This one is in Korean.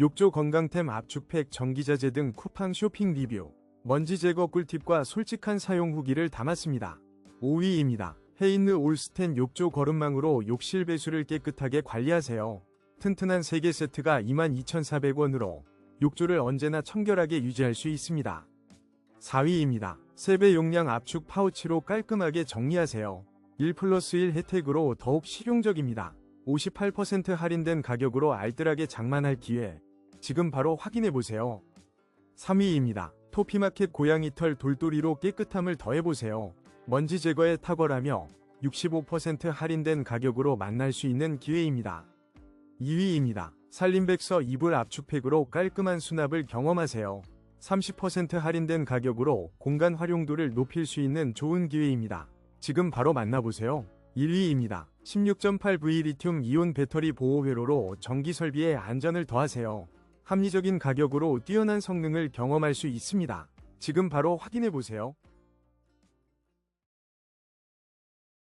욕조 건강템 압축팩 전기자재 등 쿠팡 쇼핑 리뷰 먼지 제거 꿀팁과 솔직한 사용 후기를 담았습니다. 5위입니다. 헤인느 올스텐 욕조 거름망으로 욕실 배수를 깨끗하게 관리하세요. 튼튼한 3개 세트가 22,400원으로 욕조를 언제나 청결하게 유지할 수 있습니다. 4위입니다. 3배 용량 압축 파우치로 깔끔하게 정리하세요. 1 플러스 1 혜택으로 더욱 실용적입니다. 58% 할인된 가격으로 알뜰하게 장만할 기회. 지금 바로 확인해보세요. 3위입니다. 토피마켓 고양이 털 돌돌이로 깨끗함을 더해보세요. 먼지 제거에 탁월하며 65% 할인된 가격으로 만날 수 있는 기회입니다. 2위입니다. 살림백서 이불 압축팩으로 깔끔한 수납을 경험하세요. 30% 할인된 가격으로 공간 활용도를 높일 수 있는 좋은 기회입니다. 지금 바로 만나보세요. 1위입니다. 16.8V 리튬 이온 배터리 보호 회로로 전기 설비의 안전을 더하세요. 합리적인 가격으로 뛰어난 성능을 경험할 수 있습니다. 지금 바로 확인해 보세요.